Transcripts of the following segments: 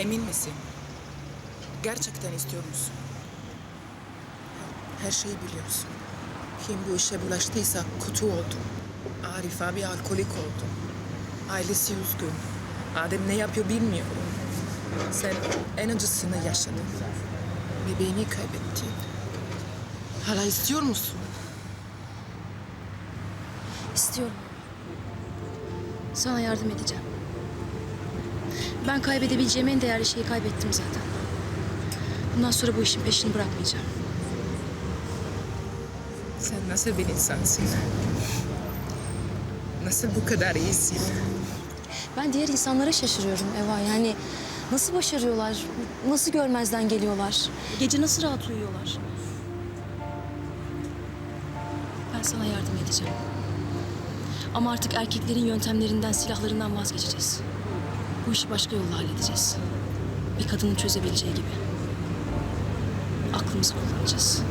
Emin misin? Gerçekten istiyor musun? Her şeyi biliyorsun. Kim bu işe bulaştıysa kötü oldu. Arif abi alkolik oldu. Ailesi üzgün. Adem ne yapıyor bilmiyorum. Sen en acısını yaşadın. Bebeğini kaybettin. Hala istiyor musun? İstiyorum. Sana yardım edeceğim. Ben kaybedebileceğim en değerli şeyi kaybettim zaten. Bundan sonra bu işin peşini bırakmayacağım. Sen nasıl bir insansın? Nasıl bu kadar iyisin? Ben diğer insanlara şaşırıyorum Eva. Yani nasıl başarıyorlar? Nasıl görmezden geliyorlar? Gece nasıl rahat uyuyorlar? Ben sana yardım edeceğim. Ama artık erkeklerin yöntemlerinden, silahlarından vazgeçeceğiz. Bu işi başka yolla halledeceğiz. Bir kadının çözebileceği gibi. Aklımızı kullanacağız.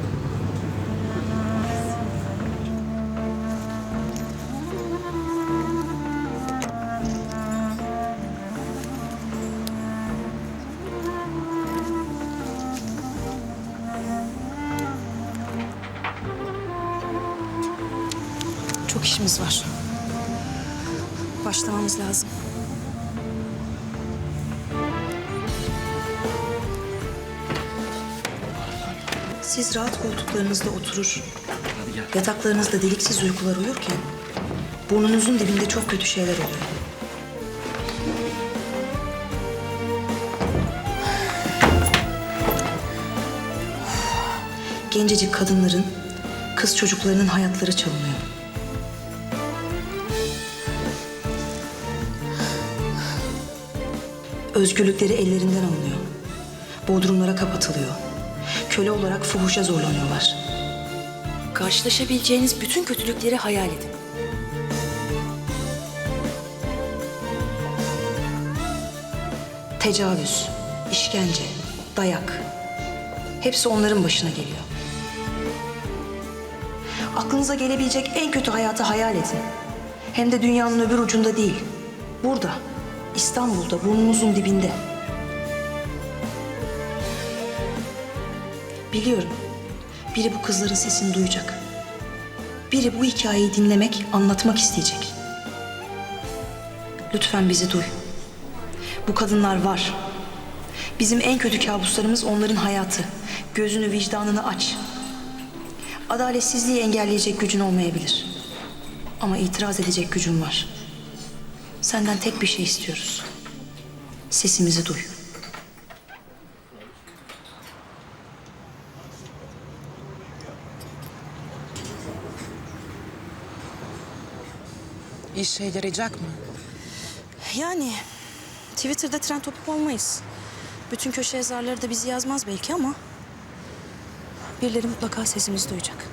Çok işimiz var. Başlamamız lazım. Siz rahat koltuklarınızda oturur, yataklarınızda deliksiz uykular uyurken burnunuzun dibinde çok kötü şeyler oluyor. Gencecik kadınların, kız çocuklarının hayatları çalınıyor. Özgürlükleri ellerinden alınıyor. Bodrumlara kapatılıyor. Köle olarak fuhuşa zorlanıyorlar. Karşılaşabileceğiniz bütün kötülükleri hayal edin. Tecavüz, işkence, dayak. Hepsi onların başına geliyor. Aklınıza gelebilecek en kötü hayatı hayal edin. Hem de dünyanın öbür ucunda değil. Burada, İstanbul'da, burnunuzun dibinde. Biliyorum. Biri bu kızların sesini duyacak. Biri bu hikayeyi dinlemek, anlatmak isteyecek. Lütfen bizi duy. Bu kadınlar var. Bizim en kötü kabuslarımız onların hayatı. Gözünü, vicdanını aç. Adaletsizliği engelleyecek gücün olmayabilir. Ama itiraz edecek gücün var. Senden tek bir şey istiyoruz. Sesimizi duy. İşe yarayacak mı? Yani Twitter'da trend topik olmayız. Bütün köşe yazarları da bizi yazmaz belki ama... ...birileri mutlaka sesimizi duyacak.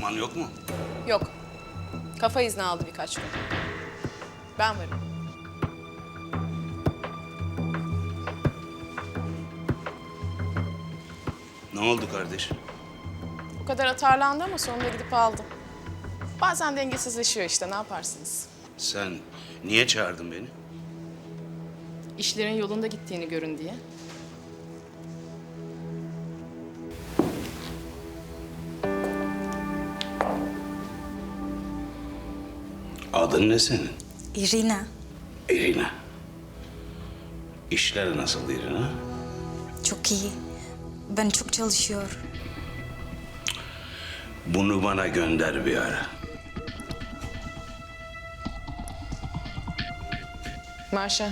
Yaman yok mu? Yok. Kafa izni aldı birkaç gün. Ben varım. Ne oldu kardeş? O kadar atarlandı ama sonunda gidip aldım. Bazen dengesizleşiyor işte ne yaparsınız? Sen niye çağırdın beni? İşlerin yolunda gittiğini görün diye. Adın ne senin? Irina. Irina. İşler nasıl Irina? Çok iyi. Ben çok çalışıyor. Bunu bana gönder bir ara. Marşa,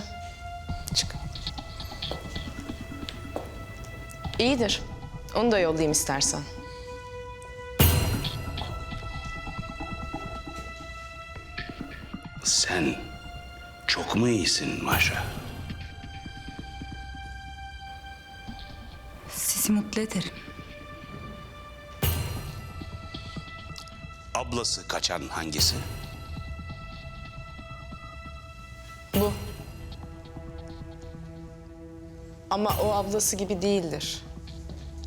çık. İyidir. Onu da yollayayım istersen. Sen çok mu iyisin Maşa? Sizi mutlu ederim. ablası kaçan hangisi? Bu. Ama o ablası gibi değildir.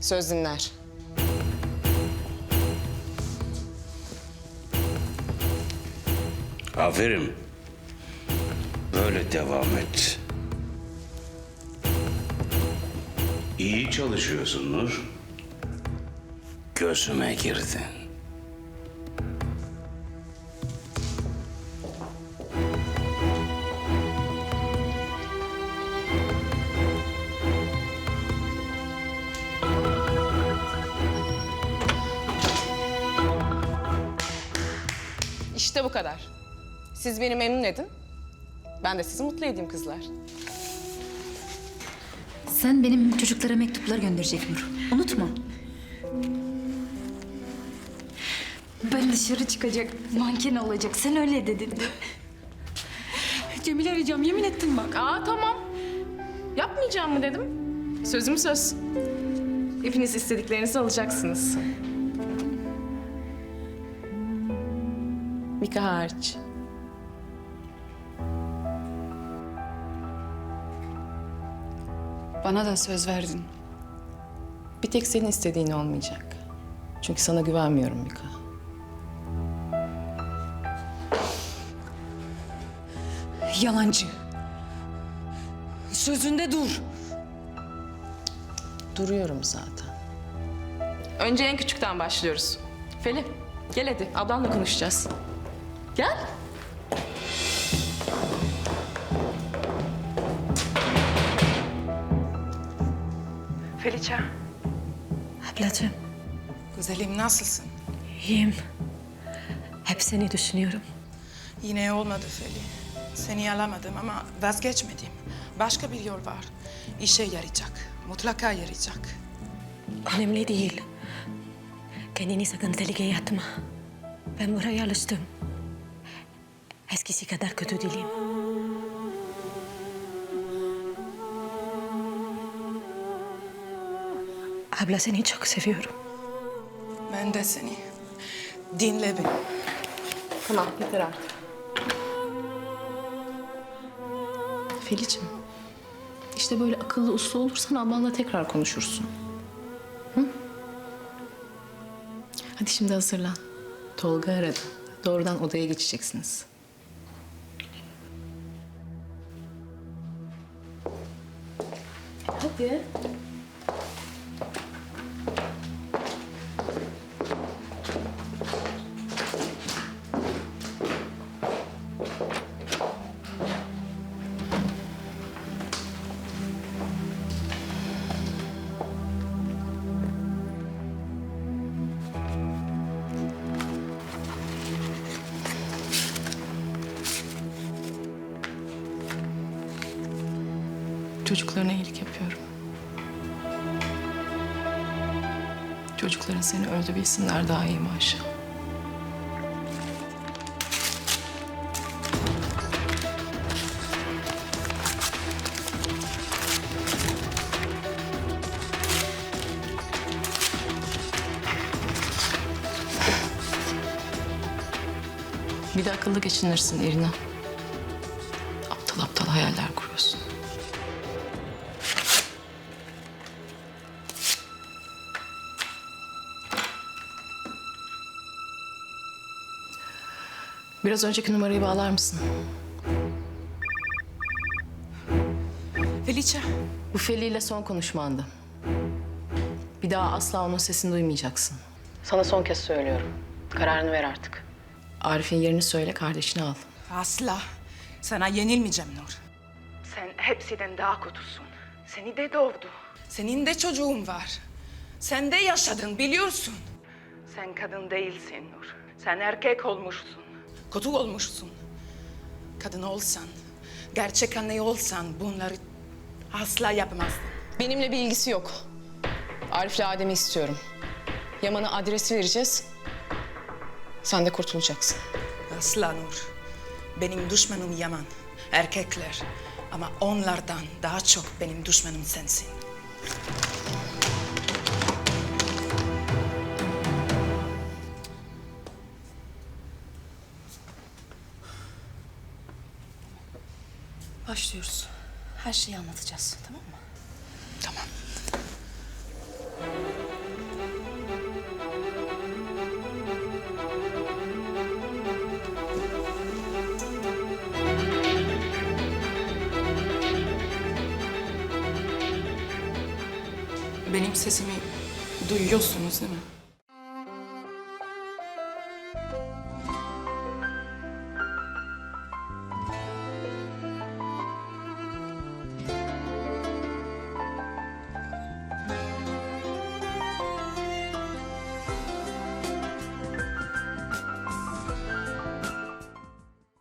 Söz dinler. Aferin. Böyle devam et. İyi çalışıyorsun Nur. Gözüme girdin. İşte bu kadar. Siz beni memnun edin. Ben de sizi mutlu edeyim kızlar. Sen benim çocuklara mektuplar gönderecek Nur. Unutma. Ben dışarı çıkacak, manken olacak. Sen öyle dedin. Cemil arayacağım, yemin ettim bak. Aa tamam. Yapmayacağım mı dedim. Sözüm söz. Hepiniz istediklerinizi alacaksınız. Mika hariç. Bana da söz verdin. Bir tek senin istediğin olmayacak. Çünkü sana güvenmiyorum Mika. Yalancı. Sözünde dur. Duruyorum zaten. Önce en küçükten başlıyoruz. Feli, gel hadi. Ablanla konuşacağız. Gel. Felicia. Ablacığım Güzelim nasılsın? iyiyim. Hep seni düşünüyorum. Yine olmadı Feli. Seni alamadım ama vazgeçmedim. Başka bir yol var. İşe yarayacak. Mutlaka yarayacak. Önemli değil. Kendini sakın tehlikeye atma. Ben buraya alıştım. Eskisi kadar kötü değilim. Abla seni çok seviyorum. Ben de seni. Dinle beni. Tamam, yeter artık. Felicim, işte böyle akıllı uslu olursan ablanla tekrar konuşursun. Hı? Hadi şimdi hazırlan. Tolga aradı. Doğrudan odaya geçeceksiniz. Hadi. Çocuklarına iyilik yapıyorum. Çocukların seni öldü bilsinler daha iyi maaşı. Bir de akıllı geçinirsin Irina. Aptal aptal hayaller kuruyorsun. Biraz önceki numarayı bağlar mısın? Felicia. Bu Feli ile son konuşmandı. Bir daha asla onun sesini duymayacaksın. Sana son kez söylüyorum. Kararını ver artık. Arif'in yerini söyle, kardeşini al. Asla. Sana yenilmeyeceğim Nur. Sen hepsinden daha kötüsün. Seni de doğdu. Senin de çocuğun var. Sen de yaşadın biliyorsun. Sen kadın değilsin Nur. Sen erkek olmuşsun. Kötü olmuşsun. Kadın olsan, gerçek anne olsan bunları asla yapamazdın. Benimle bir ilgisi yok. Arif'le Adem'i istiyorum. Yaman'a adresi vereceğiz. Sen de kurtulacaksın. Asla Nur. Benim düşmanım Yaman. Erkekler. Ama onlardan daha çok benim düşmanım sensin. Başlıyoruz. Her şeyi anlatacağız tamam mı? Tamam. Benim sesimi duyuyorsunuz değil mi?